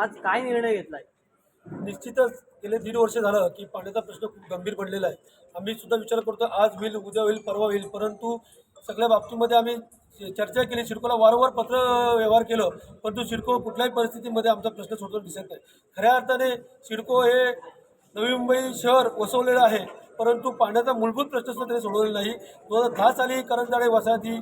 आज काय निर्णय घेतलाय? निश्चितच गेले दीड वर्ष झालं की पाण्याचा प्रश्न खूप गंभीर पडलेला आहे. आम्ही सुद्धा विचार करतो आज होईल उद्या होईल परवा होईल परंतु सगळ्या बाबतीमध्ये आम्ही चर्चा केली सिडकोला वारंवार पत्र व्यवहार केलं परंतु सिडको कुठल्याही परिस्थितीमध्ये आमचा प्रश्न सोडतो दिसत नाही. खऱ्या अर्थाने सिडको हे नवी मुंबई शहर वसवलेलं आहे. परंतु पाण्याचा मूलभूत प्रश्न सुद्धा त्यांनी सोडवलेला नाही. दोन हजार दहा साली करंजाडे वसाहती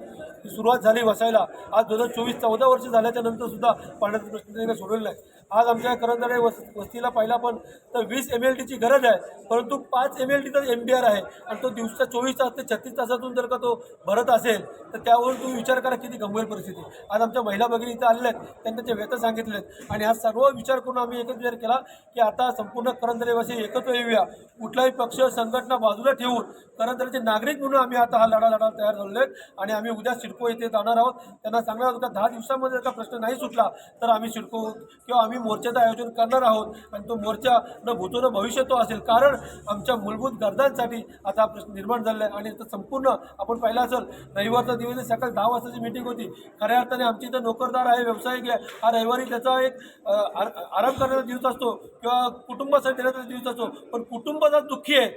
सुरुवात झाली वसायला. आज दोन हजार चोवीस चौदा वर्ष झाल्याच्यानंतर सुद्धा पाण्याचा प्रश्न त्यांनी सोडवलेला आहे आज आमच्या करंजाडे वस वस्तीला पाहिला पण तर वीस एम एल टीची गरज आहे. परंतु पाच एम एल टीचा एम बी आर आहे. आणि तो दिवसा चोवीस तास ते छत्तीस तासातून जर का तो भरत असेल तर त्यावरून तुम्ही विचार करा किती गंभीर परिस्थिती आज आमच्या महिला भगिनी इथं आलेल्या आहेत. त्यांना ते व्यथा सांगितले आहेत आणि आज सर्व विचार करून आम्ही एकच विचार केला की आता संपूर्ण करंदरेवासी एकत्र येऊया. कुठलाही पक्ष संघटना बाजूला ठेवून करंदरेचे नागरिक म्हणून आम्ही आता हा लढा लढा तयार झालेलो आहेत आणि आम्ही उद्या सिडको येथे जाणार आहोत. त्यांना सांगणार आहोत दहा दिवसामध्ये जर प्रश्न नाही सुटला तर आम्ही सिडको किंवा आम्ही मोर्चाचं आयोजन करणार आहोत आणि तो मोर्चा न भूतो न भविष्य तो असेल. कारण आमच्या मूलभूत गरजांसाठी आता हा प्रश्न निर्माण झालेला आहे आणि आता संपूर्ण आपण पाहिलं असेल रविवारचा दिवस सकाळी दहा वाजताची मीटिंग होती. खऱ्या अर्थाने आमची इथं नोकरदार आहे व्यावसायिक आहे. हा रविवारी त्याचा एक आर- आराम करण्याचा दिवस असतो किंवा कुटुंबासाठी देण्याचा दिवस असतो. पण कुटुंबाचा दुःखी आहे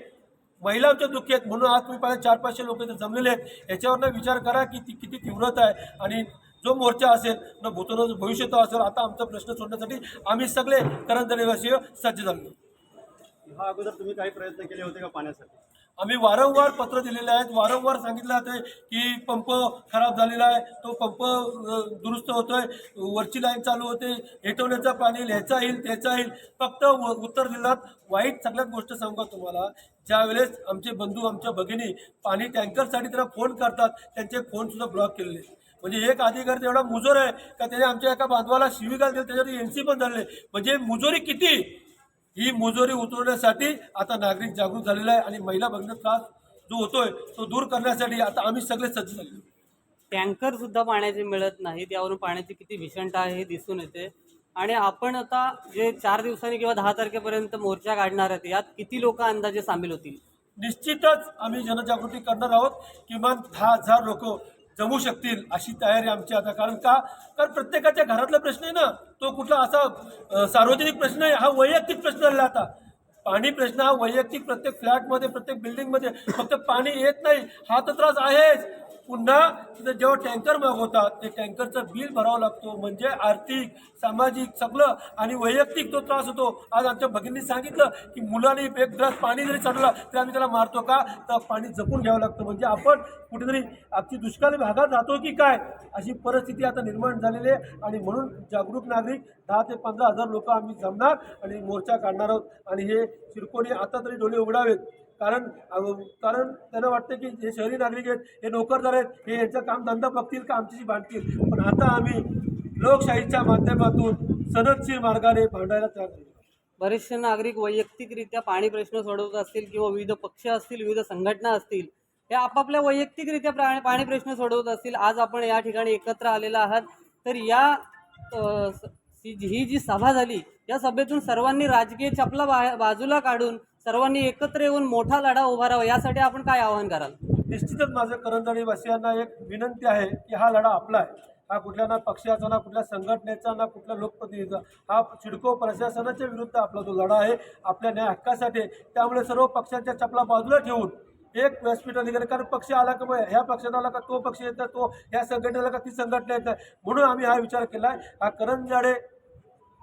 महिलांच्या दुःखी आहेत म्हणून आज तुम्ही पाहिजे चार पाचशे लोक इथे जमलेले आहेत. याच्यावरनं विचार करा की ती किती तीव्रता आहे. आणि जो मोर्चा असेल न भूतोन भविष्य तो असेल आता आमचा प्रश्न सोडण्यासाठी आम्ही सगळे करंज रहिवासी सज्ज झालो ह्या अगोदर तुम्ही काही प्रयत्न केले होते का पाण्यासाठी? आम्ही वारंवार पत्र दिलेले आहेत. वारंवार सांगितलं जाते की पंप खराब झालेला आहे. तो पंप दुरुस्त होतोय. वरची लाईन चालू होते. हेटवण्याचा पाणी ह्याचा येईल त्याचा येईल. फक्त व- उत्तर जिल्ह्यात वाईट सगळ्यात गोष्ट सांगू तुम्हाला. ज्यावेळेस आमचे बंधू आमच्या भगिनी पाणी टँकरसाठी त्यांना फोन करतात त्यांचे फोनसुद्धा ब्लॉक केलेले आहेत. म्हणजे एक अधिकारी एवढा मुजोर आहे का त्याने आमच्या एका बांधवाला शिवीगाळ दिली त्याच्यावर एन सी पण झाले म्हणजे मुजोरी किती? ही मुजोरी उतरवण्यासाठी आता नागरिक जागृत झालेला आहे आणि महिला भगिनी त्रास जो होतोय तो दूर करण्यासाठी आता आम्ही सगळे सज्ज झाले टँकर सुद्धा पाण्याचे मिळत नाहीत यावरून पाण्याची किती भीषणता आहे हे दिसून येते. आणि आपण आता जे चार दिवसांनी किंवा दहा तारखेपर्यंत मोर्चा काढणार आहेत यात किती लोक अंदाजे सामील होतील? निश्चितच आम्ही जनजागृती करणार आहोत. किमान दहा हजार लोक जमू शकतील अशी तयारी आमची आता. कारण का? कारण प्रत्येकाच्या घरातला प्रश्न आहे ना तो कुठला असा सार्वजनिक प्रश्न आहे हा वैयक्तिक प्रश्न झाला आता. पाणी प्रश्न हा वैयक्तिक प्रत्येक फ्लॅटमध्ये प्रत्येक बिल्डिंगमध्ये फक्त पाणी येत नाही हा तर त्रास आहेच. पुन्हा तिथं जेव्हा टँकर मागवतात ते टँकरचं बिल भरावं लागतो. म्हणजे आर्थिक सामाजिक सगळं आणि वैयक्तिक तो त्रास होतो. आज आमच्या भगिनींनी सांगितलं की मुलांनी एक ग्लास पाणी जरी चढला तरी आम्ही त्याला मारतो का? तर पाणी जपून घ्यावं लागतं. म्हणजे आपण कुठेतरी आमची दुष्काळी भागात राहतो की काय? अशी परिस्थिती आता निर्माण झालेली आहे. आणि म्हणून जागरूक नागरिक दहा ते पंधरा हजार लोक आम्ही जमणार आणि मोर्चा काढणार आहोत. आणि हे शिरकोणी आता तरी डोळे उघडावेत. कारण कारण त्यांना वाटतं की हे शहरी नागरिक आहेत हे नोकरदार आहेत हे यांचं काम धंदा बघतील का आमच्याशी भांडतील पण आता आम्ही लोकशाहीच्या माध्यमातून सनदशीर मार्गाने भांडायला तयार झालो. बरेचसे नागरिक वैयक्तिकरित्या पाणी प्रश्न सोडवत असतील किंवा विविध पक्ष असतील विविध संघटना असतील हे आपापल्या वैयक्तिकरित्या प्रा- पाणी प्रश्न सोडवत असतील. आज आपण या ठिकाणी एकत्र आलेला आहात. तर या स- ही जी- सभा झाली या सभेतून सर्वांनी राजकीय चपला बा- बाजूला काढून सर्वांनी एकत्र येऊन मोठा लढा उभारावा यासाठी आपण काय आवाहन कराल? निश्चितच माझं करंजणी वासियांना एक विनंती आहे की हा लढा आपला आहे. हा कुठल्या ना पक्षाचा ना कुठल्या संघटनेचा ना कुठल्या लोकप्रतिनिधीचा हा चिडको प्रशासनाच्या विरुद्ध आपला जो लढा आहे आपल्या न्याय हक्कासाठी त्यामुळे सर्व पक्षांच्या चपला बाजूला ठेवून एक व्यासपीठ निघाले. कारण पक्ष आला का मग ह्या पक्षात आला का तो पक्ष येतात तो ह्या संघटनेला का ती संघटना येत म्हणून आम्ही हा विचार केला आहे हा करंजाडे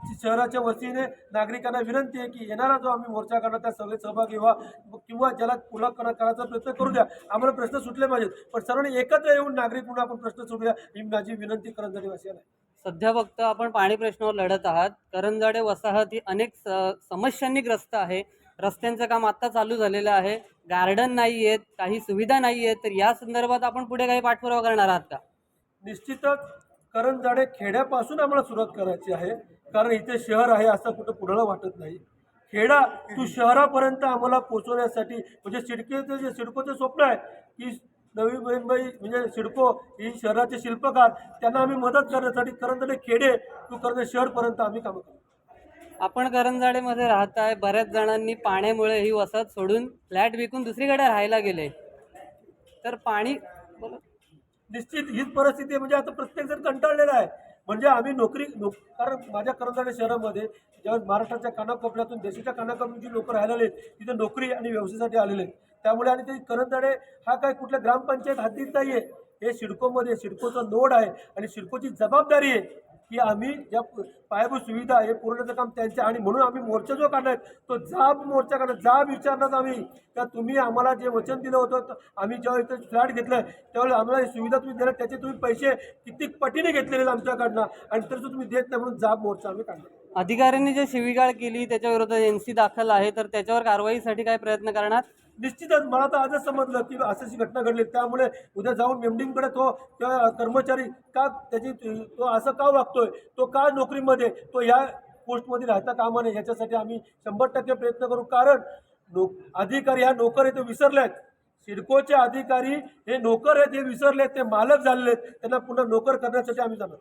शहराच्या वतीने नागरिकांना विनंती आहे की येणारा जो आम्ही मोर्चा करणार त्या सगळे सहभागी व्हा. किंवा ज्याला पुन्हा करा करायचा प्रयत्न करू द्या. आम्हाला प्रश्न सुटले पाहिजेत. पण सर्वांनी एकत्र येऊन नागरिक म्हणून आपण प्रश्न सोडूया ही माझी विनंती करंजाडीवासियांना सध्या फक्त आपण पाणी प्रश्नावर लढत आहात. करंजाडे वसाहत ही अनेक स- समस्यांनी ग्रस्त आहे. रस्त्यांचं काम आत्ता चालू झालेलं आहे. गार्डन नाही आहेत काही सुविधा नाही आहेत तर या संदर्भात आपण पुढे काही पाठपुरावा करणार आहात का? निश्चितच करंजाडे खेड्यापासून आम्हाला सुरुवात करायची आहे. कारण इथे शहर आहे असं कुठं कुणाला वाटत नाही. खेडा तू शहरापर्यंत आम्हाला पोचवण्यासाठी म्हणजे सिडकेचं जे सिडकोचं स्वप्न आहे की नवी मुंबई म्हणजे सिडको ही शहराचे शिल्पकार त्यांना आम्ही मदत करण्यासाठी करंजाडे खेडे तू करंजाडे शहरपर्यंत आम्ही कामं करतो. आपण करंजाडेमध्ये राहताय बऱ्याच जणांनी पाण्यामुळे ही वसाहत सोडून फ्लॅट विकून दुसरीकडे राहायला गेले. तर पाणी. निश्चित हीच परिस्थिती आहे म्हणजे आता प्रत्येक जण कंटाळलेला आहे. म्हणजे आम्ही नोकरी नोक कारण माझ्या करंजाडे शहरामध्ये ज्यावेळेस महाराष्ट्राच्या कानाकोपऱ्यातून देशाच्या कानाकोपऱ्यातून जी लोकं राहिलेले आहेत तिथे नोकरी आणि व्यवसायासाठी आलेले आहेत. त्यामुळे आणि ते करंजाडे हा काय कुठल्या ग्रामपंचायत हद्दीत नाही आहे हे सिडकोमध्ये सिडकोचं नोड आहे आणि सिडकोची जबाबदारी आहे. की आम्ही ज्या पायाभूत सुविधा आहे पुरवण्याचं काम त्यांच्या आणि म्हणून आम्ही मोर्चा जो काढलाय तो जाब मोर्चा काढला जाब विचारणार आम्ही. का तुम्ही आम्हाला जे वचन दिलं होतं आम्ही जेव्हा इथं फ्लॅट घेतलं त्यावेळेस आम्हाला सुविधा तुम्ही दिल्या. त्याचे तुम्ही पैसे किती पटीने घेतलेले आहेत आमच्याकडनं आणि तर तुम्ही देत नाही म्हणून जाब मोर्चा आम्ही काढला अधिकाऱ्यांनी जे शिवीगाळ केली त्याच्याविरोधात एन सी दाखल आहे तर त्याच्यावर कारवाईसाठी काय प्रयत्न करणार? निश्चितच मला तर आजच समजलं की असं अशी घटना घडली. त्यामुळे उद्या जाऊन मेमडींकडे तो त्या कर्मचारी का त्याची तो असं का वागतोय? तो का नोकरीमध्ये? तो या पोस्टमध्ये राहता कामा नये याच्यासाठी आम्ही शंभर टक्के प्रयत्न करू. कारण नो अधिकारी ह्या नोकर आहे ते विसरले आहेत सिडकोचे अधिकारी हे नोकर आहेत हे विसरले आहेत ते मालक झालेले आहेत त्यांना पुन्हा नोकर करण्यासाठी आम्ही जाणार